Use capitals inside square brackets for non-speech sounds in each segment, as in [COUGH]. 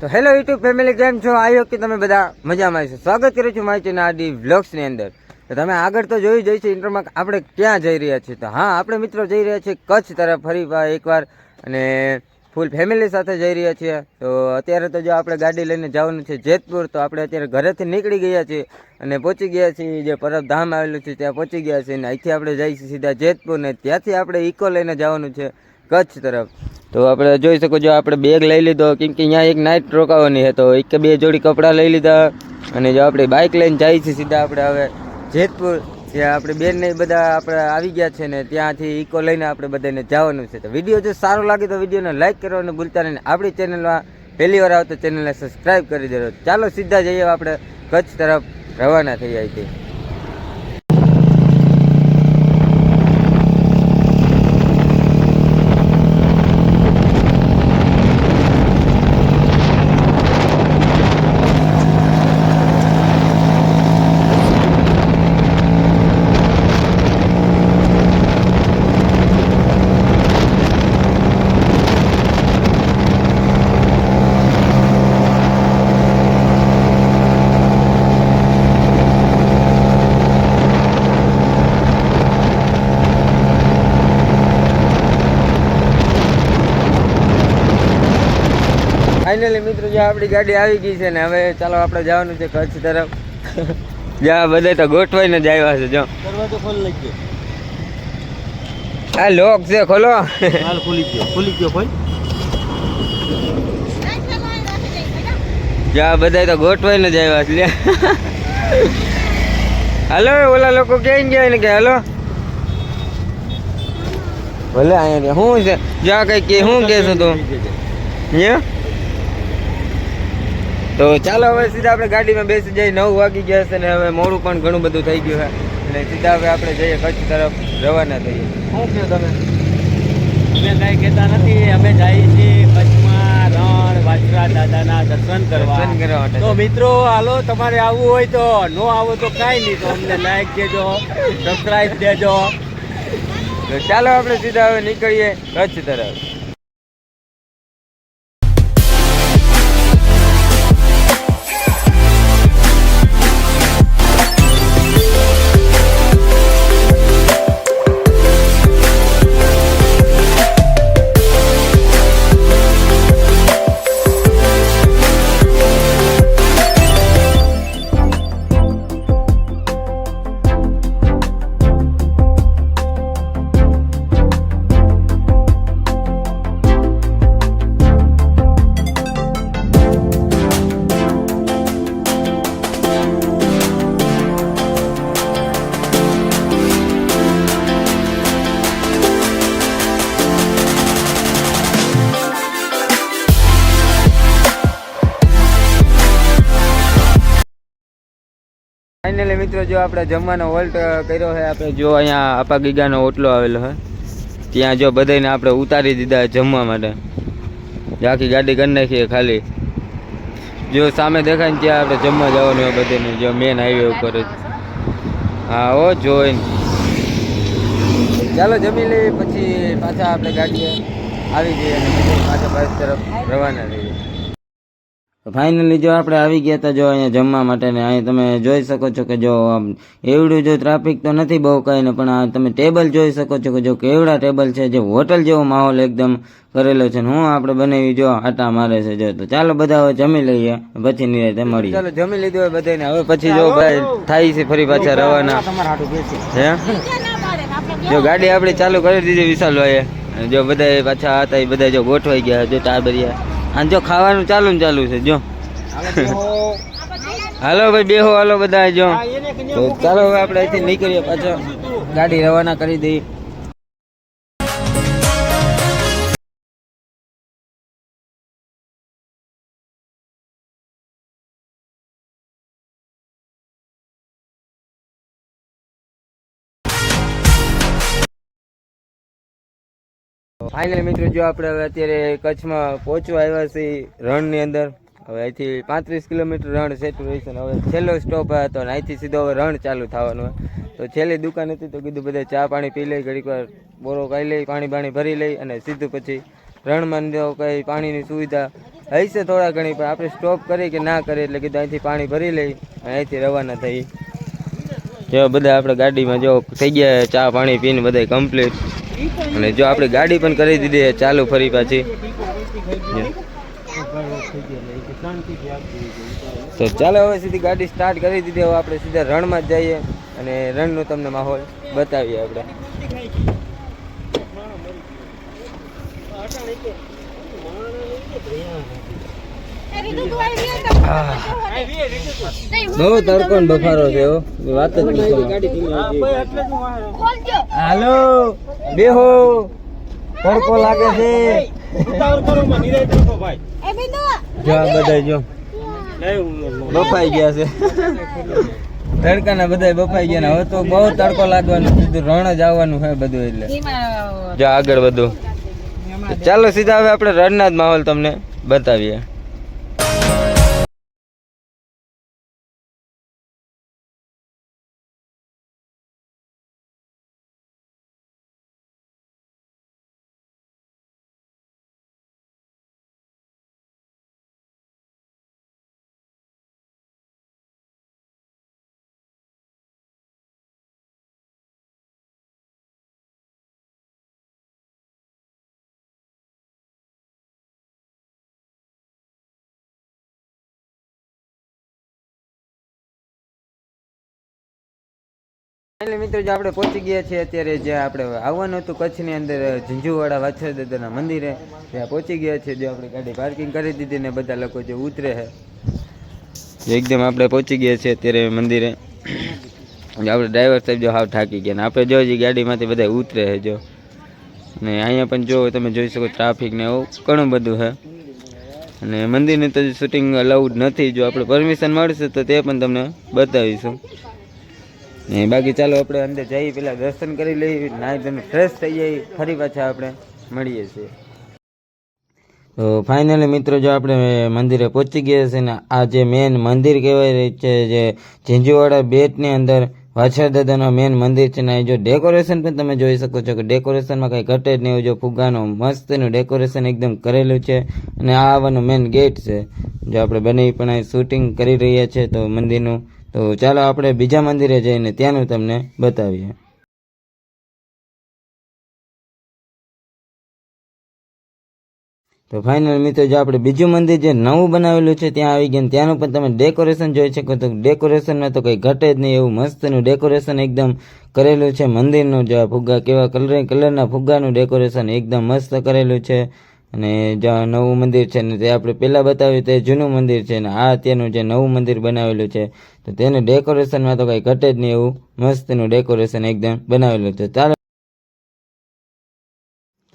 તો hello YouTube family કેમ છો? આવ્યો કે તમે બધા મજામાં છો સ્વાગત કરું છું મારી આડી વ્લોગ્સની અંદર. તો તમે આગળ તો જોઈ જઈશું ઇન્ટરમાં આપણે ક્યાં જઈ રહ્યા છીએ? તો હા, આપણે મિત્રો જઈ રહ્યા છીએ કચ્છ તરફ ફરી એકવાર અને ફૂલ ફેમિલી સાથે જઈ રહ્યા છીએ. તો અત્યારે તો જો આપણે ગાડી લઈને જવાનું છે જેતપુર, તો આપણે અત્યારે ઘરેથી નીકળી ગયા છીએ અને પહોંચી ગયા છીએ જે પરબધામ આવેલું છે, ત્યાં પહોંચી ગયા છીએ અને અહીંથી આપણે જઈએ સીધા જેતપુર ને ત્યાંથી આપણે ઇકો લઈને જવાનું છે કચ્છ તરફ. તો આપણે જોઈ શકો જો આપણે બેગ લઈ લીધો. કેમ કે અહીંયા એક નાઇટ રોકાવાની હતો. એક કે બે જોડી કપડાં લઈ લીધા. અને જો આપણે બાઇક લઈને જાય છે સીધા આપણે હવે જેતપુર. ત્યાં આપણે બેન ને બધા આપણે આવી ગયા છે ને, ત્યાંથી ઇકો લઈને આપણે બધાને જવાનું છે. તો વીડિયો જો સારો લાગે તો વિડીયોને લાઈક કરવાનું ભૂલતા નહીં. આપણી ચેનલમાં પહેલી વાર આવતો ચેનલને સબસ્ક્રાઈબ કરી દેજો. ચાલો સીધા જઈએ આપણે કચ્છ તરફ રવાના થઈ જાય છે ફાઇનલી મિત્રો જે આપણી ગાડી આવી ગઈ છે ને હવે ચાલો આપણે જવાનું છે કચ્છ તરફ. જ્યાં બધા તો ગોઠવાઈને જ આવ્યા છે જો. દરવાજો ખોલી નાખજો આ લોક છે ખોલો. હાલ ખોલી ગયો ખોલી ગયો કોઈ જ્યાં બધા તો ગોઠવાઈને જ આવ્યા છે લે હાલો ઓલા લોકો ક્યાં ગયા ને કે હાલો. ભલે અહીંયા શું છે? જ્યાં કઈ કે શું કહેશું તું? અહીંયા તો ચાલો હવે સીધા આપણે ગાડીમાં બેસી જઈએ નવ વાગી ગયા છે ને હવે મોડું પણ ઘણું બધું થઈ ગયું છે. એટલે સીધા હવે આપણે જઈએ કચ્છ તરફ રવાના થઈએ. શું કહો તમે? અમે કાંઈ કહેતા નથી અમે જઈએ છીએ કચ્છમાં રણ વાછરા દાદાના દર્શન કરવા. દર્શન કરવા માટે. તો મિત્રો હાલો તમારે આવવું હોય તો નો આવો તો કાંઈ નહીં તો અમને લાઈક દેજો સબસ્ક્રાઈબ દેજો. તો ચાલો આપણે સીધા હવે નીકળીએ કચ્છ તરફ. ફાઇનલી મિત્રો, જો આપણે જમવાનો હોલ્ટ કર્યો છે આપણે જો અહીંયા આપા ગીગાનો ઓટલો આવેલો છે ત્યાં જો બધાને આપણે ઉતારી દીધા જમવા માટે. આખી ગાડી કરી નાખીએ ખાલી. જો સામે દેખાય ને ત્યાં આપણે જમવા જવાનું હોય બધાને જો મેન હાઈવે ઉપર જ. હા ઓ જોઈને. ચાલો જમી લઈએ, પછી પાછા આપણે ગાડીએ. આવી જઈએ પાછા બસ તરફ રવાના થઈએ. ફાઇનલી જો આપણે આવી ગયા હતા જો અહીંયા જમવા માટે ને અહીં તમે જોઈ શકો છો કે જો એવડું જો ટ્રાફિક તો નથી બહુ કાંઈ ને પણ આ તમે ટેબલ જોઈ શકો છો કે જો કેવડા ટેબલ છે જે હોટલ જેવો માહોલ એકદમ કરેલો છે ને હું આપણે બનાવી જો આટા મારે છે જો. તો ચાલો બધા હવે જમી લઈએ પછી નિરાતે મળી ચાલો જમી લીધું હોય બધાને હવે પછી જો ભાઈ થાય છે ફરી પાછા રવાના. હે? જો ગાડી આપણે ચાલુ કરી દીધી વિશાલભાઈએ. જો બધા પાછા હતા એ બધા જો ગોઠવાઈ ગયા જો ટાબરિયા. અને જો ખાવાનું ચાલુ ને ચાલુ છે જો. હાલો ભાઈ બેહો હાલો બધા જો. તો ચાલો હવે આપણે અહીંથી નીકળીએ પાછા. ગાડી રવાના કરી દઈએ. ફાઇનલ મિત્રો, જો આપણે હવે અત્યારે કચ્છમાં પહોંચવા આવ્યા છીએ રણની અંદર, હવે અહીંથી પાંત્રીસ કિલોમીટર રણ સેચ્યુરેશન હવે છેલ્લો સ્ટોપ હતો અને અહીંથી સીધો હવે રણ ચાલુ થવાનું હોય. તો છેલ્લી દુકાન હતી તો કીધું બધા ચા પાણી પી લઈ, ઘડીક વાર બોરો ખાઈ લઈ, પાણી બાણી ભરી લઈ અને સીધું પછી રણમાં જો કંઈ પાણીની સુવિધા હશે થોડા ઘણી, પણ આપણે સ્ટોપ કરી કે ના કરીએ એટલે કીધું અહીંથી પાણી ભરી લઈ અને અહીંથી રવાના થઈ જો બધા આપણે ગાડીમાં જો થઈ ગયા ચા પાણી પીને બધા કમ્પ્લીટ અને જો આપણે ગાડી પણ કરી દીધી ચાલુ ફરી પાછી. તો ચાલો હવે સીધી ગાડી સ્ટાર્ટ કરી દીધી, હવે આપણે સીધા રણમાં જ જઈએ અને રણનો તમને માહોલ બતાવીએ આપણે. બહુ તડકો બફારો છે. વાત જ પૂછો હાલો, બેહો. તડકો લાગે છે. બધા જો. બફાઈ ગયા છે. તડકાના બધા બફાઈ ગયા હવે તો બહુ તડકો લાગવાનો સીધું રણ જ આવવાનું છે બધું એટલે. જો આગળ બધું ચાલો સીધા હવે આપણે રણના જ માહોલ તમને બતાવીએ. એટલે મિત્રો, જે આપણે પહોંચી ગયા છીએ, અત્યારે જે આપણે આવવાનું હતું કચ્છની અંદર, ઝીંઝુવાડા વાછર દાદાના મંદિરે, ત્યાં પહોંચી ગયા છીએ જે આપણે ગાડી પાર્કિંગ કરી દીધી ને બધા લોકો જે ઉતરે છે. એકદમ આપણે પહોંચી ગયા છીએ અત્યારે મંદિરે. આપણે ડ્રાઈવર સાહેબ જો હાવ થાકી ગયા ને આપણે જો જે ગાડીમાંથી બધા ઉતરે છે જો. ને અહીંયા પણ જો તમે જોઈ શકો ટ્રાફિક ને એવું ઘણું બધું છે. અને મંદિરની તો શૂટિંગ અલાઉડ નથી. જો આપણે પરમિશન મળશે તો તે પણ તમને બતાવીશું. ને બાકી ચાલો આપણે અંદર જઈએ પેલા દર્શન કરી લઈએ નાઈ તમે ફ્રેશ થઈ જઈએ ફરી પાછા આપણે મળીએ છીએ. તો ફાઇનલી મિત્રો જો આપણે મંદિરે પહોંચી ગયા છે ને આ જે મેન મંદિર કહેવાય રહ્યું છે, જે ઝીંઝુવાડા બેટની અંદર વાછર દાદાનું મેન મંદિર છે ને જો ડેકોરેશન પણ તમે જોઈ શકો છો કે ડેકોરેશનમાં કંઈ ઘટે જ નહીં જો ફુગ્ગાનું મસ્તનું ડેકોરેશન એકદમ કરેલું છે અને આ આવવાનું મેન ગેટ છે. જો આપણે બંને પણ શૂટિંગ કરી રહ્યા છે તો મંદિરનું તો ચાલો આપણે બીજા મંદિરે જઈને ત્યાંનું તમને બતાવીએ. તો ફાઇનલ મિત્રો, જો આપણે બીજું મંદિર જે નવું બનાવેલું છે, ત્યાં આવી ગયા ત્યાંનું પણ તમે ડેકોરેશન જોઈ શકો તો ડેકોરેશનમાં તો કંઈ ઘટે જ નહીં એવું મસ્તનું ડેકોરેશન એકદમ કરેલું છે. મંદિરનું જો આ ફુગ્ગા કેવા કલર કલરના ફુગ્ગાનું ડેકોરેશન એકદમ મસ્ત કરેલું છે. અને જ્યાં નવું મંદિર છે ને તે આપણે પહેલાં બતાવ્યું તે જૂનું મંદિર છે ને આ અત્યારનું જે નવું મંદિર બનાવેલું છે, તો તેનું ડેકોરેશનમાં તો કંઈ ઘટે જ નહીં એવું. મસ્તનું ડેકોરેશન એકદમ બનાવેલું છે. ચાલો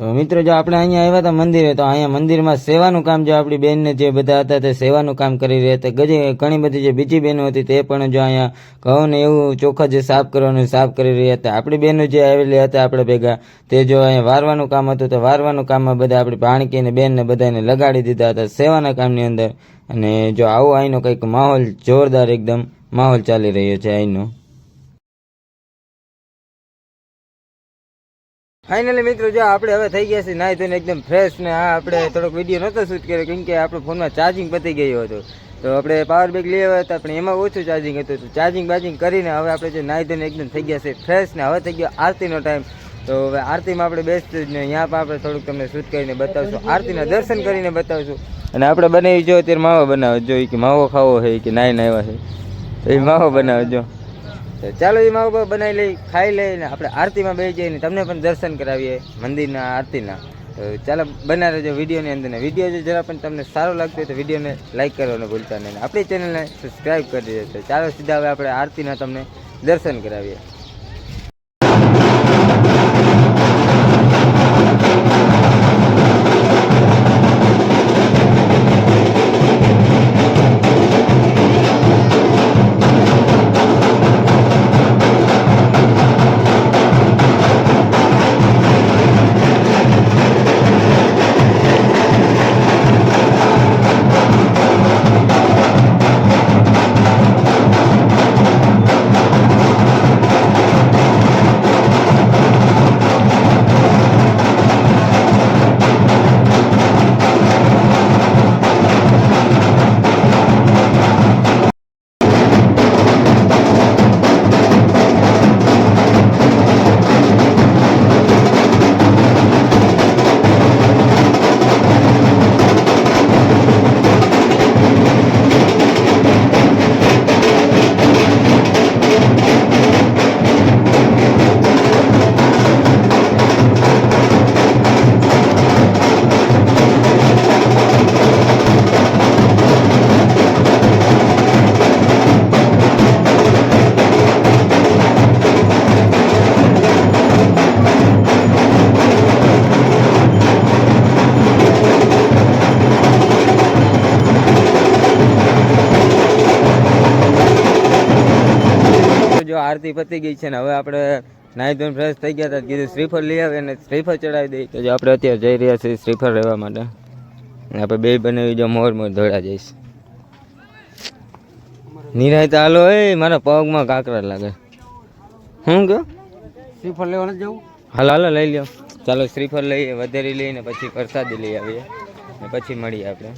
તો મિત્રો, જો આપણે અહીંયા આવ્યા હતા મંદિરે, તો અહીંયા મંદિરમાં સેવાનું કામ જો આપણી બેનને જે બધા હતા તે સેવાનું કામ કરી રહ્યા હતા. ગજી, ઘણી બધી જે બીજી બહેનો હતી તે પણ જો અહીંયા ઘઉં એવું ચોખ્ખા જે સાફ કરવાનું સાફ કરી રહ્યા હતા. આપણી બહેનો જે આવેલી હતા આપણે ભેગા, તે જો અહીંયા વારવાનું કામ હતું, તો વારવાનું કામમાં બધા આપણી ભાણકીને બહેનને બધાને લગાડી દીધા હતા સેવાના કામની અંદર. અને જો આવો અહીંનો કંઈક માહોલ જોરદાર એકદમ માહોલ ચાલી રહ્યો છે અહીંનો ફાઇનલી મિત્રો જો આપણે હવે થઈ ગયા છે નાહી ધોઈને એકદમ ફ્રેશ ને આ આપણે થોડોક વીડિયો નહોતો શૂટ કર્યો કેમ કે આપણો ફોનમાં ચાર્જિંગ પતી ગયું હતું. તો આપણે પાવર બેગ લઈ આવ્યા હતા પણ એમાં ઓછું ચાર્જિંગ હતું. તો ચાર્જિંગ બાર્જિંગ કરીને હવે આપણે જે નાહી ધોઈને એકદમ થઈ ગયા છે ફ્રેશ ને હવે થઈ ગયો આરતીનો ટાઈમ તો હવે આરતીમાં આપણે બેસતું જ ને અહીંયા પણ આપણે થોડુંક તમને શૂટ કરીને બતાવશું. આરતીના દર્શન કરીને બતાવશું. અને આપણે બનાવી જો અત્યારે માવો બનાવજો કે માવો ખાવો છે કે નાઈ નાવા છે તો એ માવો બનાવજો તો ચાલો એ માવો બનાવી લઈ, ખાઈ લઈ ને આપણે આરતીમાં બેસી જઈને તમને પણ દર્શન કરાવીએ, મંદિરના આરતીના. તો ચાલો બના રહેજો વિડીયોની અંદર ને વીડિયો જો જરા પણ તમને સારો લાગતો હોય તો વિડીયોને લાઈક કરવાનું ભૂલતા નહીં આપણી ચેનલને સબસ્ક્રાઈબ કરી દેજો. તો ચાલો સીધા હવે આપણે આરતીના તમને દર્શન કરાવીએ. આરતી પતી ગઈ છે ને હવે આપણે નાહી ધોઈને ફ્રેશ થઈ ગયા હતા. કીધું શ્રીફળ લઈ આવે અને શ્રીફળ ચડાવી દઈએ. તો જો આપણે અત્યારે જઈ રહ્યા છીએ શ્રીફળ રહેવા માટે. આપણે બે બનાવી જો મોર મોર દોડા જઈશ. નિરાય તો હાલો એ મારા પગમાં કાંકરા લાગે. શું કહો? શ્રીફળ લેવાનું જવું? હાલો હાલો લઈ લ્યો. ચાલો શ્રીફળ લઈએ વધેરી લઈને પછી પ્રસાદી લઈ આવીએ. ને પછી મળીએ આપણે.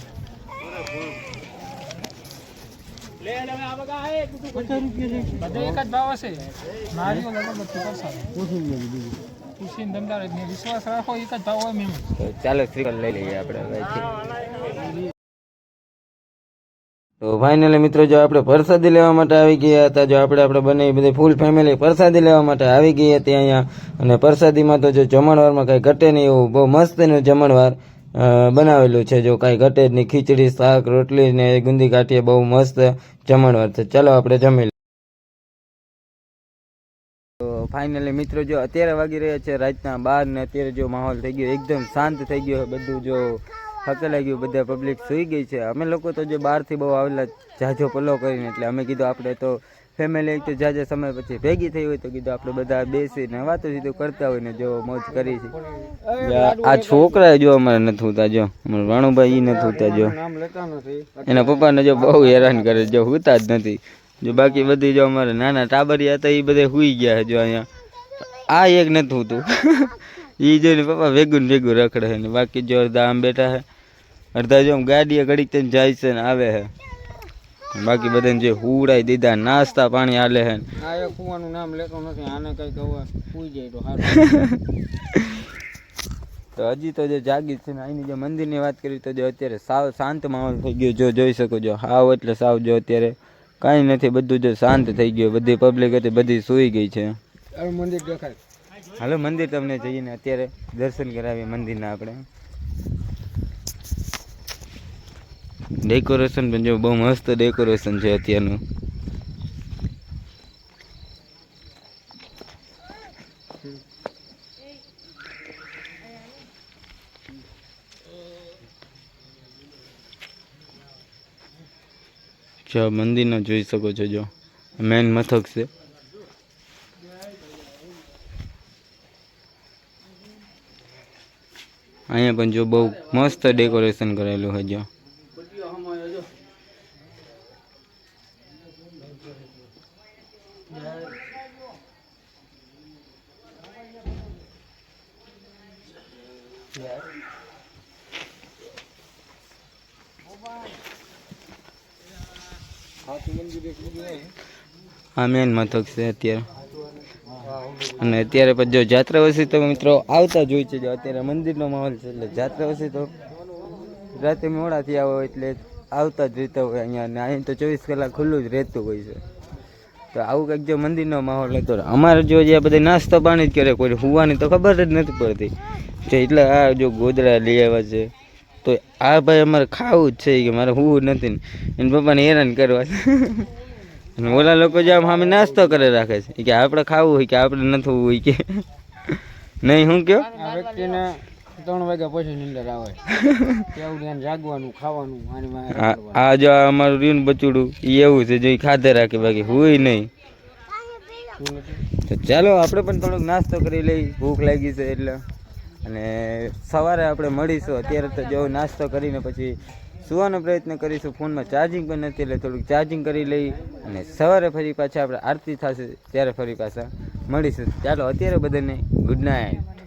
તો ફાઇનલી મિત્રો, જો આપણે પ્રસાદી લેવા માટે આવી ગયા હતા, જો આપણે આપણે બંને બધી ફૂલ ફેમિલી પ્રસાદી લેવા માટે આવી ગઈ હતી અહીંયા. અને પ્રસાદીમાં તો જો જમણવારમાં કાંઈ ઘટે નહીં એવું બહુ મસ્તનું જમણવાર બનાવેલું છે. જો કાંઈ ઘટે જ નહીં, ખીચડી, શાક, રોટલી ને ગુંદી કાઠીએ બહુ મસ્ત જમણવાર છે. ચાલો આપણે જમી તો ફાઇનલી મિત્રો જો અત્યારે વાગી રહ્યા છે રાતના બાર ને અત્યારે જો માહોલ થઈ ગયો એકદમ શાંત થઈ ગયો બધું જો હકેલાઈ ગયું, બધા પબ્લિક સુઈ ગઈ છે. અમે લોકો તો જો બહારથી બહુ આવેલા જાજો પલ્લો કરીને, એટલે અમે કીધું આપણે તો ફેમિલી એક તો જ્યાં સમય પછી ભેગી થઈ હોય તો કીધું આપણે બધા બેસીને વાતો સીધું કરતા હોય ને જો મોજ કરી છે. આ છોકરા જો અમારે નથી હોતા જો. અમારે વાણુભાઈ ઈ નથી હોતા જો. એના પપ્પાને જો બહુ હેરાન કરે જો હોતા જ નથી. જો બાકી બધી જો અમારે નાના ટાબરિયા હતા એ બધા હુઈ ગયા છે જો અહીંયા. આ એક નથી હોતું એ [LAUGHS] જોઈને પપ્પા ભેગું ભેગું રખડે છે ને બાકી જો અડધા આમ બેઠા છે. અડધા જો આમ ગાડીએ ઘડીક થઈને જાય છે ને આવે છે. બાકી બધાને જે હુડાઈ દીધા નાસ્તા પાણી હાલે હે. આ એક કુવાનું નામ લેતો નથી આને કઈ કહવા પૂઈ જાય તો [LAUGHS] તો હજી તો જે જાગી છે ને અહીંની જે મંદિરની વાત કરી તો જો અત્યારે સાવ શાંત માહોલ થઈ ગયો જો જોઈ શકો છો હાવ એટલે સાવ જો અત્યારે કાંઈ નથી બધું જો શાંત થઈ ગયું બધી પબ્લિક હતી બધી સૂઈ ગઈ છે. મંદિર દેખાય. હાલો મંદિર તમને જઈને અત્યારે દર્શન કરાવીએ મંદિરના આપણે. ડેકોરેશન પણ જો બહુ મસ્ત ડેકોરેશન છે અત્યારનું. જો મંદિરનો જોઈ શકો છો જો. મેન મથક છે. અહીંયા પણ જો બહુ મસ્ત ડેકોરેશન કરેલું છે જો. આ મેન મથક છે અત્યારે. અને અત્યારે પણ જો જાત્રા વસી તો મિત્રો આવતા જ હોય છે, જો અત્યારે મંદિરનો માહોલ છે, એટલે જાત્રા વસી તો રાતે મોડાથી આવો એટલે આવતા જ રહેતા હોય અહીંયા અને અહીં તો ચોવીસ કલાક ખુલ્લું જ રહેતું હોય છે. તો આવું કંઈક જો મંદિરનો માહોલ હતો અમારે જો જે બધા નાસ્તો પાણી જ કરે, કોઈ હુવાની તો ખબર જ નથી પડતી. તો એટલે આ જો ગોદડા લઈ આવ્યા છે, તો આ ભાઈ અમારે ખાવું જ છે કે મારે હોવું નથી એને પપ્પાને હેરાન કરવા છે. અને ઓલા લોકો જે આમ સામે નાસ્તો કરે રાખે છે, કે આપણે ખાવું હોય કે આપણે નથી હોય કે. નહીં, હું કયો? આ વ્યક્તિને ત્રણ વાગ્યા પછી નીંદર આવે. [LAUGHS] તેવું ધ્યાન જાગવાનું ખાવાનું આની આ જો અમારું રીન બચુડું એવું છે જો ખાધે રાખે બાકી હોય નહીં. તો ચાલો આપણે પણ થોડોક નાસ્તો કરી લઈ ભૂખ લાગી છે એટલે. અને સવારે આપણે મળીશું અત્યારે તો જો નાસ્તો કરીને પછી સુવાનો પ્રયત્ન કરીશું ફોનમાં ચાર્જિંગ પણ નથી એટલે થોડુંક ચાર્જિંગ કરી લઈ અને સવારે ફરી પાછા આપણે આરતી થશે ત્યારે ફરી પાછા મળીશું. ચાલો અત્યારે બધાને ગુડ નાઇટ